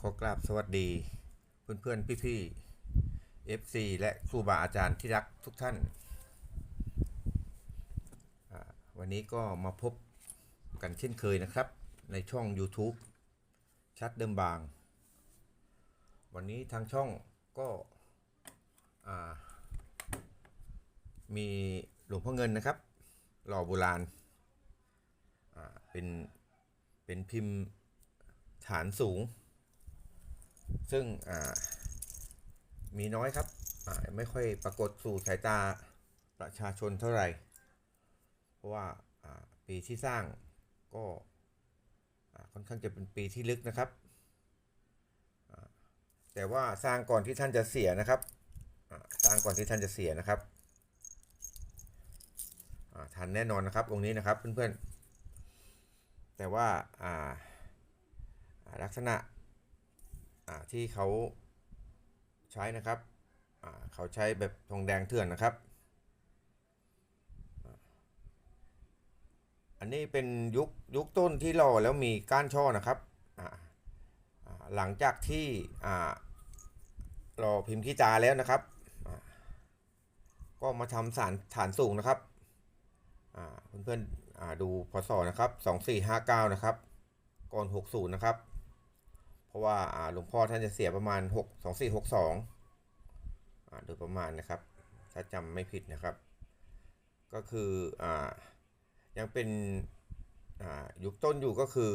ขอกราบสวัสดี เพื่อนเพื่อนพี่พี่ๆ FC และครูบาอาจารย์ที่รักทุกท่าน วันนี้ก็มาพบกันเช่นเคยนะครับ ในช่อง YouTube ชัดเดิมบาง วันนี้ทางช่องก็มีหลวงพ่อเงินนะครับ หล่อโบราณเป็นเป็นพิมพ์ฐานสูง ซึ่งมีน้อยครับไม่ค่อยปรากฏสู่สายตาประชาชนเท่าไหร่ เพราะว่าปีที่สร้างก็ค่อนข้างจะเป็นปีที่ลึกนะครับ แต่ว่าสร้างก่อนที่ท่านจะเสียนะครับสร้างก่อนที่ท่านจะเสียนะครับทันแน่นอนนะครับองค์นี้นะครับเพื่อนๆแต่ว่าลักษณะ ที่เขาใช้นะครับเขาใช้แบบทองแดงเถื่อนนะครับ อันนี้เป็นยุคยุคต้นที่หล่อแล้วมีก้านช่อนะครับหลังจากที่อ่ารอพิมพ์ขี้จาแล้วนะครับ ก็มาทำสารฐานสูงนะครับเพื่อนๆอ่าดูพศนะครับ 2459 นะครับ ก่อน 60 นะครับ ราะว่าหลวงพ่อท่านจะเสียประมาณ 6 2 4 6 2อ่าโดยประมาณนะครับ ถ้าจำไม่ผิดนะครับ ก็คืออ่ายังเป็นอ่ายุคต้นอยู่ก็คือ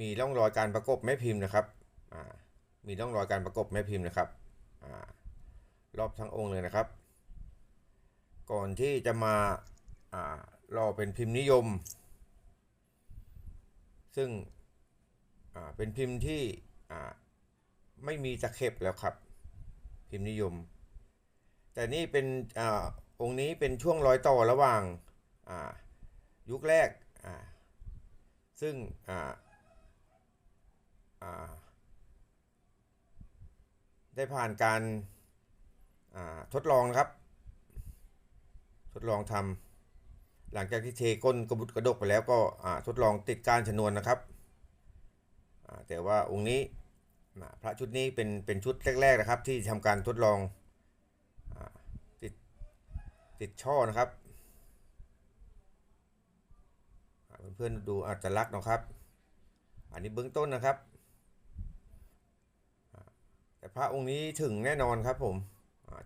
มีร่องรอยการประกบแม่พิมพ์นะครับอ่ามีร่องรอยการประกบแม่พิมพ์นะครับอารอบทั้งองค์เลยนะครับ ก่อนที่จะมาอ่ารอเป็นพิมพ์นิยม ซึ่งอ่าเป็นพิมพ์ที่ ไม่มีตะเข็บแล้วครับ พิมพ์นิยม แต่นี่เป็นอองค์นี้เป็นช่วงรอยต่อระหว่างยุคแรก ซึ่งได้ผ่านการทดลองนะครับ ทดลองทำหลังจากที่เทก้นกระบุดกระดกไปแล้วก็ทดลองติดกานชนวนนะครับแต่ว่าองค์นี้ พระชุดนี้เป็นเป็นชุดแรกๆนะครับ ที่ทำการทดลองอติดติดช่อนะครับเพื่อนๆดูอาจจะลักนะครับ อันนี้เบื้องต้นนะครับ แต่พระองค์นี้ถึงแน่นอนครับผม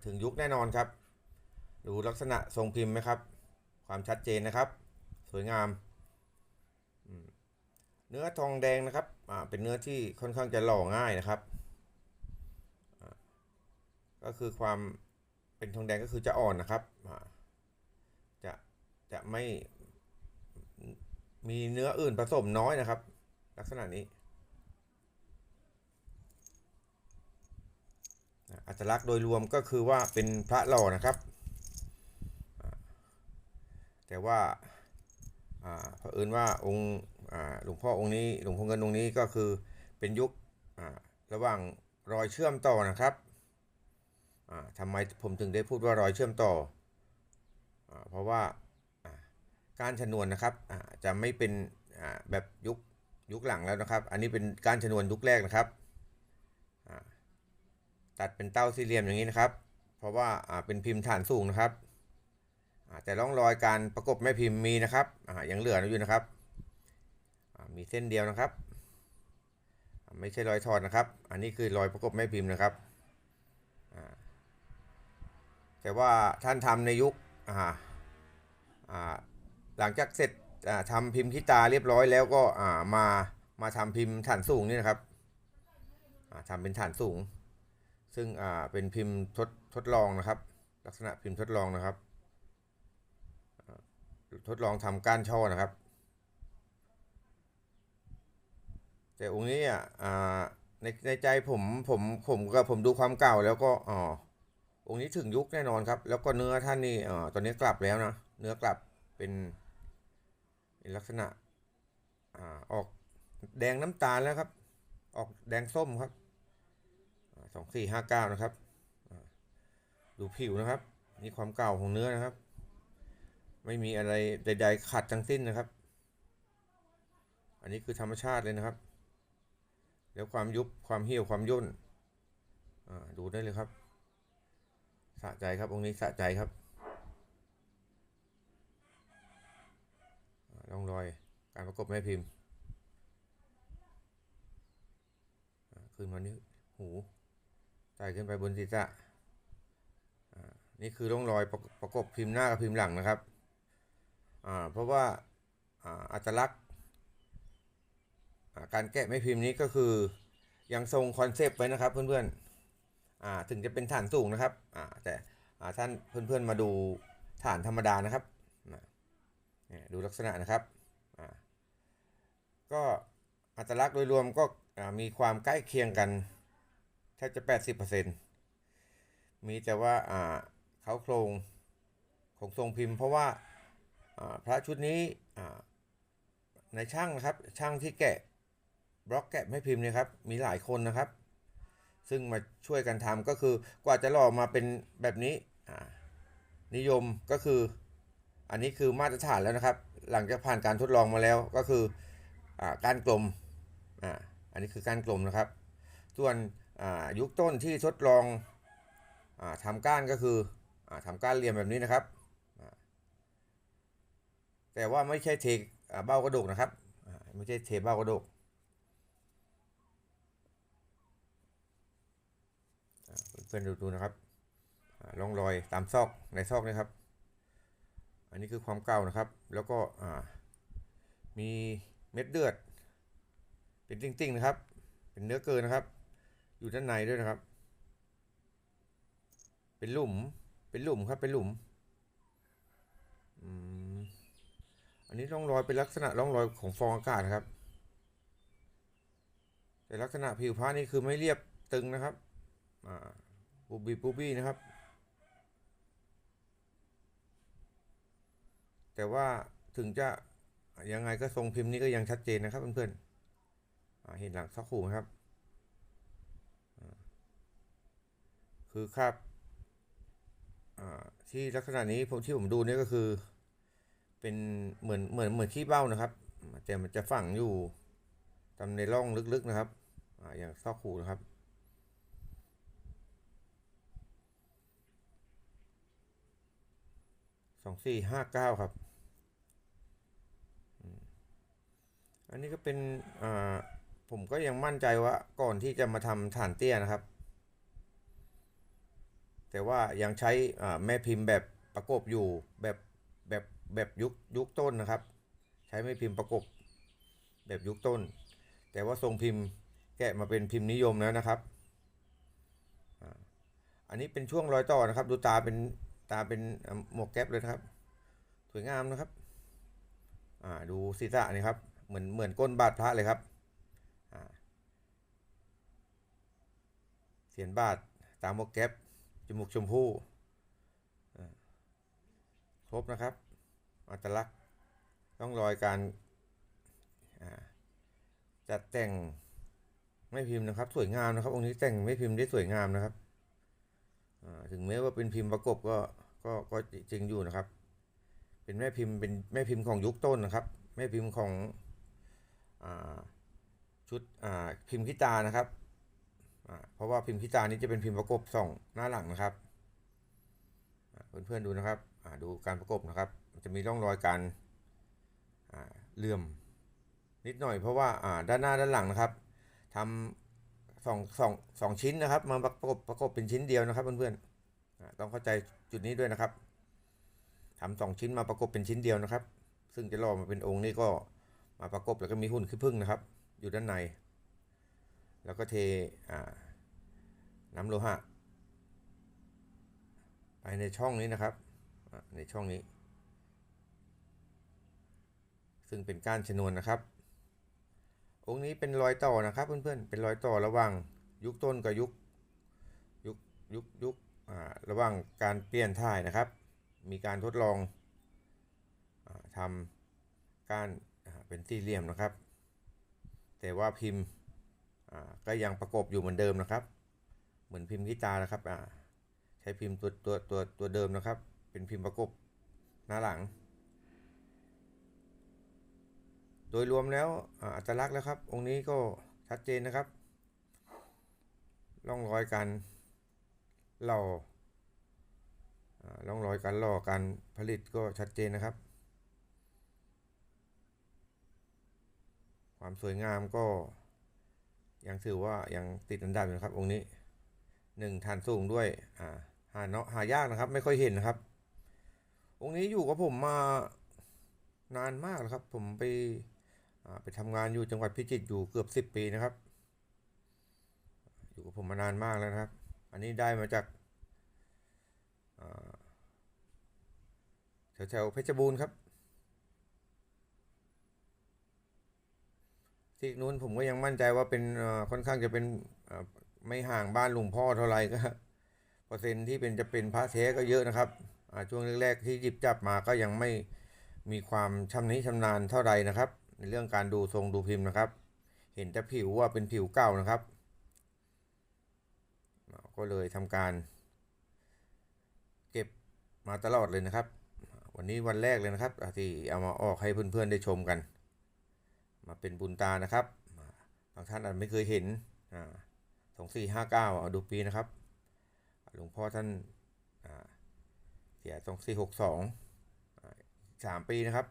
ถึงยุคแน่นอนครับ ดูลักษณะทรงพิมพ์ไหมครับ ความชัดเจนนะครับ สวยงาม เนื้อทองแดงนะครับอ่าเป็นเนื้อที่ค่อนข้างจะหล่อง่ายนะครับอ่าก็คือความเป็นทองแดงก็คือจะอ่อนนะครับอ่าจะจะไม่มีเนื้ออื่นผสมน้อยนะครับ ลักษณะนี้อัตลักษณ์โดยรวมก็คือว่าเป็นพระหล่อนะครับอ่าแต่ว่าอ่าเผอิญว่าองค์ หลวงพ่อองค์นี้หลวงพ่อเงินองค์นี้ก็คือเป็นยุคระหว่างรอยเชื่อมต่อนะครับอ่าทำไมผมถึงได้พูดว่ารอยเชื่อมต่ออเพราะว่าการชนวนนะครับจะไม่เป็นแบบยุคยุคหลังแล้วนะครับ อันนี้เป็นการชนวนยุคแรกนะครับตัดเป็นเต้าสี่เหลี่ยมอย่างนี้นะครับ เพราะว่าเป็นพิมพ์ฐานสูงนะครับแต่ร่องรอยการประกบแม่พิมพ์มีนะครับยังเหลืออยู่นะครับ มีเส้นเดียวนะครับ ไม่ใช่รอยถอดนะครับ อันนี้คือรอยประกบแม่พิมพ์นะครับ แต่ว่าท่านทำในยุคหลังจากเสร็จอ่าทำพิมพ์ขี้ตาเรียบร้อยแล้วก็มามาทำพิมพ์ฐานสูงนี่นะครับอ่าทำเป็นฐานสูง ซึ่งเป็นพิมพ์ทดทดลองนะครับ ลักษณะพิมพ์ทดลองนะครับ ทดลองทำก้านช่อนะครับ แต่องค์นี้อะอ่าในในใจผมผมผมก็ผมดูความเก่าแล้วก็อ๋อองค์นี้ถึงยุคแน่นอนครับ แล้วก็เนื้อท่านนี่อ่าตอนนี้กลับแล้วนะเนื้อกลับเป็นเป็นลักษณะอ่าออกแดงน้ำตาลแล้วครับ ออกแดงส้มครับสองสี่ห้าเก้านะครับดูผิวนะครับ นี่ความเก่าของเนื้อนะครับ ไม่มีอะไรใด ๆ ขัดทั้งสิ้นนะครับ อันนี้คือธรรมชาติเลยนะครับ แล้วความยุบความเหี่ยวความย่นอ่าดูได้เลยครับสะใจครับองค์นี้สะใจครับร่องรอยการประกบแม่พิมพ์ขึ้นมานี่หูไต่ขึ้นไปบนศีรษะอ่านี่คือร่องรอยประประกบพิมพ์หน้ากับพิมพ์หลังนะครับอ่าเพราะว่าอ่าอัตลักษณ์ การแกะไม่พิมพ์นี้ก็คือยังทรงคอนเซปต์ไว้นะครับเพื่อนๆถึงจะเป็นฐานสูงนะครับแต่ท่านเพื่อนๆมาดูฐานธรรมดานะครับดูลักษณะนะครับก็อัตลักษณ์โดยรวมก็มีความใกล้เคียงกันแทบจะ 80%มีแต่ว่าเขาโครงของทรงพิมพ์ เพราะว่าพระชุดนี้ในช่างนะครับช่างที่แกะ บล็อกแกะไม่พิมพ์เนี่ยครับ มีหลายคนนะครับ ซึ่งมาช่วยกันทำก็คือกว่าจะหล่อมาเป็นแบบนี้นิยมก็คือ อันนี้คือมาตรฐานแล้วนะครับ หลังจากผ่านการทดลองมาแล้วก็คืออการกลมออันนี้คือการกลมนะครับ ส่วนยุคต้นที่ทดลองอทำก้านก็คืออทำก้านเหลี่ยมแบบนี้นะครับ แต่ว่าไม่ใช่เทเบ้ากระดูกนะครับ ไม่ใช่เทเบ้ากระดูกอ่า เพื่อนดูดูนะครับอ่าร่องรอยตามซอกในซอกนี่ครับ อันนี้คือความเก่านะครับ แล้วก็มีเม็ดเลือด เป็นติ้งๆนะครับ เป็นเนื้อเกินนะครับ อยู่ด้านในด้วยนะครับ เป็นหลุม เป็นหลุมครับ เป็นหลุมอืมอันนี้ร่องรอยเป็นลักษณะร่องรอยของฟองอากาศนะครับ แต่ลักษณะผิวพระนี่คือไม่เรียบตึงนะครับ อ่า ปูบีปูบี้นะครับ แต่ว่าถึงจะยังไงก็ทรงพิมพ์นี้ก็ยังชัดเจนนะครับเพื่อนๆเห็นหลังสักขู่ไหมครับ คือคราบที่ลักษณะนี้ผมที่ผมดูเนี่ยก็คือ เป็นเหมือนเหมือนเหมือนขี้เบ้านะครับ แต่มันจะฝังอยู่ตามในร่องลึกๆนะครับออย่างซอกหูนะครับ องสี่ห้าเก้าครับ อันนี้ก็เป็นอ่าผมก็ยังมั่นใจว่าก่อนที่จะมาทำฐานเตี้ยนะครับ แต่ว่ายังใช้แม่พิมพ์แบบประกบอยู่แบบแบบแบบยุคยุคต้นนะครับ ใช้แม่พิมพ์ประกบแบบยุคต้น แต่ว่าทรงพิมพ์แกะมาเป็นพิมพ์นิยมแล้วนะครับ อันนี้เป็นช่วงรอยต่อนะครับ ดูตาเป็น ตาเป็นหมวกแก๊ปเลยครับ สวยงามนะครับ อ่าดูศีรษะนี่ครับ เหมือนเหมือนก้นบาทพระเลยครับอ่าเสียนบาทตามหมวกแก๊ปจมูกชมพู่อ่าครบนะครับ อัตลักษณ์ต้องรอยการอ่าจัดแต่งไม่พิมพ์นะครับ สวยงามนะครับ องค์นี้แต่งไม่พิมพ์ได้สวยงามนะครับอ่าถึงแม้ว่าเป็นพิมพ์ประกบก็ ก็ก็จริงอยู่นะครับ เป็นแม่พิมพ์เป็นแม่พิมพ์ของยุคต้นนะครับ แม่พิมพ์ของอาชุดอ่าพิมพ์ขีตานะครับอ่าเพราะว่าพิมพ์ขีตานี้จะเป็นพิมพ์ประกบสองหน้าหลังนะครับอ่าเพื่อนๆดูนะครับอ่าดูการประกบนะครับจะมีร่องรอยการอ่าเลื่อมนิดหน่อยเพราะว่าอ่าด้านหน้าด้านหลังนะครับทำสองสองสองชิ้นนะครับ มาประกบประกบเป็นชิ้นเดียวนะครับเพื่อนๆอ่าต้องเข้าใจ จุดนี้ด้วยนะครับทำสองชิ้นมาประกบเป็นชิ้นเดียวนะครับ ซึ่งจะล่อมาเป็นองค์นี้ก็มาประกบแล้วก็มีหุ่นขี้ผึ้งนะครับ อยู่ด้านใน แล้วก็เทน้ำโลหะไปในช่องนี้นะครับในช่องนี้ ซึ่งเป็นก้านชนวนนะครับ องค์นี้เป็นรอยต่อนะครับเพื่อนๆเป็นรอยต่อระหว่างยุคต้นกับยุคยุคยุคยุค ระหว่างการเปลี่ยนถ่ายนะครับ มีการทดลองอทำก้านเป็นสี่เหลี่ยมนะครับ แต่ว่าพิมพ์ก็ยังประกบอยู่เหมือนเดิมนะครับ เหมือนพิมพ์กีตาร์นะครับใช้พิมพ์ตัวตัวตัวตัวเดิมนะครับ เป็นพิมพ์ประกบหน้าหลัง โดยรวมแล้วอัตลักษณ์แล้วครับ องค์นี้ก็ชัดเจนนะครับร่องรอยการ หล่อร่องรอยการหล่อการผลิตก็ชัดเจนนะครับ ความสวยงามก็ยังถือว่ายังติดอันดับอยู่นะครับ องค์นี้หนึ่งฐานสูงด้วยหาเนาะหายากนะครับ ไม่ค่อยเห็นนะครับ องค์นี้อยู่กับผมมานานมากนะครับ ผมไปไปทำงานอยู่จังหวัดพิจิตรอยู่เกือบสิบปีนะครับ อยู่กับผมมานานมากแล้วนะครับ อันนี้ได้มาจากอ่าแถวๆเพชรบูรณ์ครับ ที่นู้นผมก็ยังมั่นใจว่าเป็นค่อนข้างจะเป็นไม่ห่างบ้านลวงพ่อเท่าไหร่ก็เปอร์เซ็นที่เป็นจะเป็นพระเทก็เยอะนะครับช่วงแรกๆที่หยิบจับมาก็ยังไม่มีความชำนิชำนาญเท่าไหร่นะครับ ในเรื่องการดูทรงดูพิมพ์นะครับ เห็นแต่ผิวว่าเป็นผิวเก่านะครับ ก็เลยทำการเก็บมาตลอดเลยนะครับ วันนี้วันแรกเลยนะครับที่เอามาออกให้เพื่อนๆได้ชมกัน มาเป็นบุญตานะครับบางท่านอาจไม่เคยเห็นสองสี่ห้าเก้าดูปีนะครับหลวงพ่อท่านอ่าเสียสองสี่หกสองสามปีนะครับ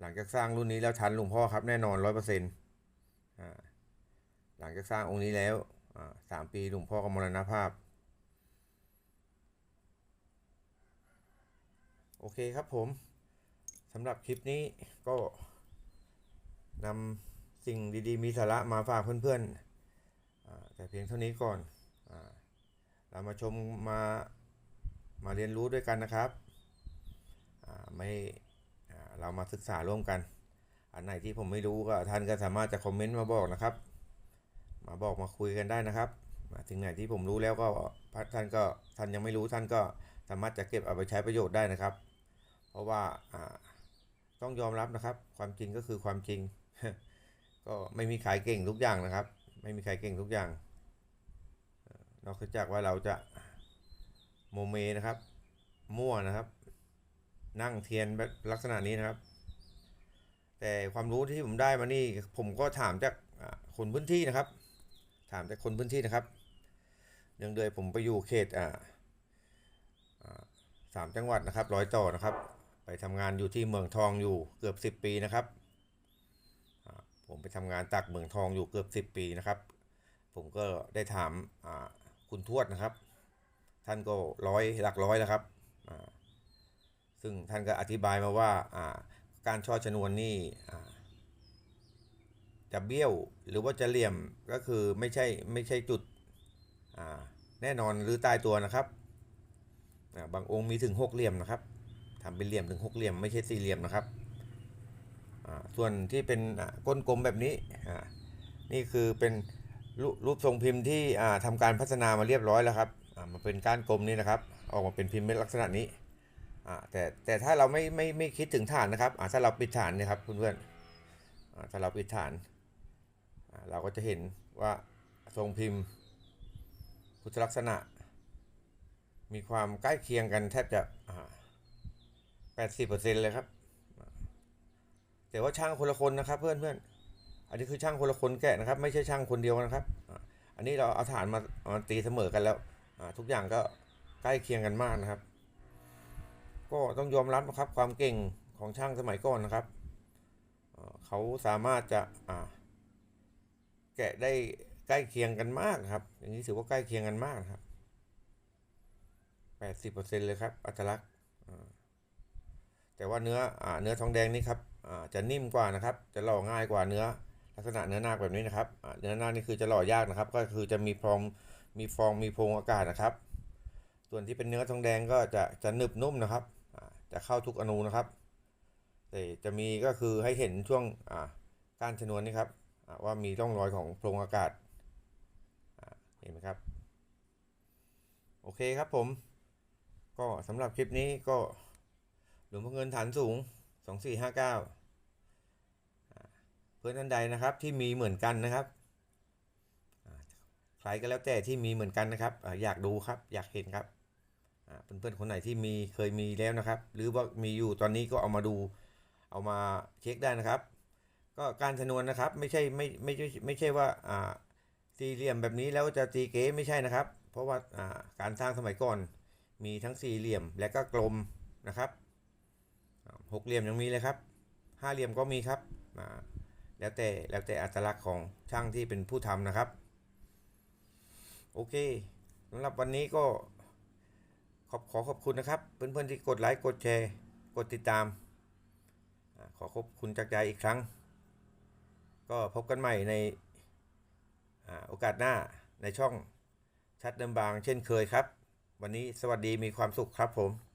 หลังจากสร้างรุ่นนี้แล้วทันหลวงพ่อครับแน่นอนร้อยเปอร์เซ็นต์หลังจากสร้างองค์นี้แล้ว สามปีหลวงพ่อก็มรณภาพ โอเคครับผมสำหรับคลิปนี้ก็นำสิ่งดีๆ มีสาระมาฝากเพื่อนๆอ่าแต่เพียงเท่านี้ก่อนอาเรามาชมมามาเรียนรู้ด้วยกันนะครับอ่าไม่อ่าเรามาศึกษาร่วมกัน อันไหนที่ผมไม่รู้ก็ท่านก็สามารถจะคอมเมนต์มาบอกนะครับ มาบอกมาคุยกันได้นะครับ มาถึงไหนที่ผมรู้แล้วก็ท่านก็ท่านยังไม่รู้ท่านก็สามารถจะเก็บเอาไปใช้ประโยชน์ได้นะครับ เพราะว่าต้องยอมรับนะครับ ความจริงก็คือความจริง ก็ไม่มีใครเก่งทุกอย่างนะครับ ไม่มีใครเก่งทุกอย่างเอ่อนอกจากว่าเราจะโมเมนะครับ มั่วนะครับ นั่งเทียนแบบลักษณะนี้นะครับ แต่ความรู้ที่ผมได้มานี่ผมก็ถามจากอ่าคนพื้นที่นะครับ ถามจากคนพื้นที่นะครับเนื่องด้วยผมไปอยู่เขตอ่าสามจังหวัดนะครับร้อยต่อนะครับ ไปทำงานอยู่ที่เมืองทองอยู่เกือบสิบปีนะครับผมไปทำงานตักเมืองทองอยู่เกือบสิบปีนะครับ ผมก็ได้ถามอ่าคุณทวดนะครับ ท่านก็ร้อยหลักร้อยแล้วครับอ่าซึ่งท่านก็อธิบายมาว่าอ่าการช่อชนวนนี่อ่า จะเบี้ยวหรือว่าจะเหลี่ยมก็คือไม่ใช่ไม่ใช่จุดแน่นอนหรือตายตัวนะครับบางองค์มีถึงหกเหลี่ยมนะครับทำเป็นเหลี่ยมถึงหกเหลี่ยมไม่ใช่สี่เหลี่ยมนะครับส่วนที่เป็นก้นกลมแบบนี้นี่คือเป็นรูรูปทรงพิมพ์ที่อ่าทำการพัฒนามาเรียบร้อยแล้วครับอ่ามาเป็นก้านกลมนี่นะครับ ออกมาเป็นพิมพ์เป็นลักษณะนี้แต่แต่ถ้าเราไม่ไม่ไม่คิดถึงฐานนะครับถ้าเราปิดฐานนยครับเพื่อนๆถ้าเราปิดฐาน เราก็จะเห็นว่าทรงพิมพ์ พุทธลักษณะ มีความใกล้เคียงกันแทบจะอ่าแปดสิบเปอร์เซ็นต์เลยครับ แต่ว่าช่างคนละคนนะครับเพื่อนเพื่อนอันนี้คือช่างคนละคนแกะนะครับ ไม่ใช่ช่างคนเดียวนะครับ อันนี้เราเอาฐานมามาตีเสมอกันแล้วทุกอย่างก็ใกล้เคียงกันมากนะครับ ก็ต้องยอมรับนะครับความเก่งของช่างสมัยก่อนนะครับ เขาสามารถจะอ่า แกะได้ใกล้เคียงกันมากครับ อย่างนี้ถือว่าใกล้เคียงกันมากครับแปดสิบเปอร์เซ็นต์เลยครับ อัตลักษณ์แต่ว่าเนื้ออ่เนื้อทองแดงนี่ครับอ่าจะนิ่มกว่านะครับ จะหล่อง่ายกว่าเนื้อ ลักษณะเนื้อนาคแบบนี้นะครับเนื้อนาคนี่คือจะหล่อยากนะครับ ก็คือจะมีฟองมีฟองมีโพรงอากาศนะครับ ส่วนที่เป็นเนื้อทองแดงก็จะจะหนึบนุ่มนะครับจะเข้าทุกอนูนะครับแต่จะมีก็คือให้เห็นช่วงอ่ากานชนวนนี่ครับ ว่ามีร่องรอยของโพรงอากาศเห็นไหมครับ โอเคครับผม ก็สำหรับคลิปนี้ก็หลวงพ่อเงินฐานสูง 2459อ่าเพื่อนท่านใดนะครับที่มีเหมือนกันนะครับใครก็แล้วแต่ที่มีเหมือนกันนะครับ อยากดูครับอยากเห็นครับเพื่อนๆคนไหนที่มีเคยมีแล้วนะครับ หรือว่ามีอยู่ตอนนี้ก็เอามาดูเอามาเช็คได้นะครับ ก็การชนวนนะครับไม่ใช่ไม่ไม่ใช่ไม่ใช่ว่าอ่าสี่เหลี่ยมแบบนี้แล้วจะตีเก๋ไม่ใช่นะครับ เพราะว่าอ่าการสร้างสมัยก่อนมีทั้งสี่เหลี่ยมและก็กลมนะครับหกเหลี่ยมยังมีเลยครับห้าเหลี่ยมก็มีครับอ่าแล้วแต่แล้วแต่อัตลักษณ์ของช่างที่เป็นผู้ทำนะครับ โอเคสำหรับวันนี้ก็ขอบขอขอบคุณนะครับ เพื่อนๆที่กดไลค์กดแชร์ กดติดตาม ขอขอบคุณจากใจอีกครั้ง ก็พบกันใหม่ในอโอกาสหน้าในช่องชัดเดิมบางเช่นเคยครับ วันนี้สวัสดีมีความสุขครับผม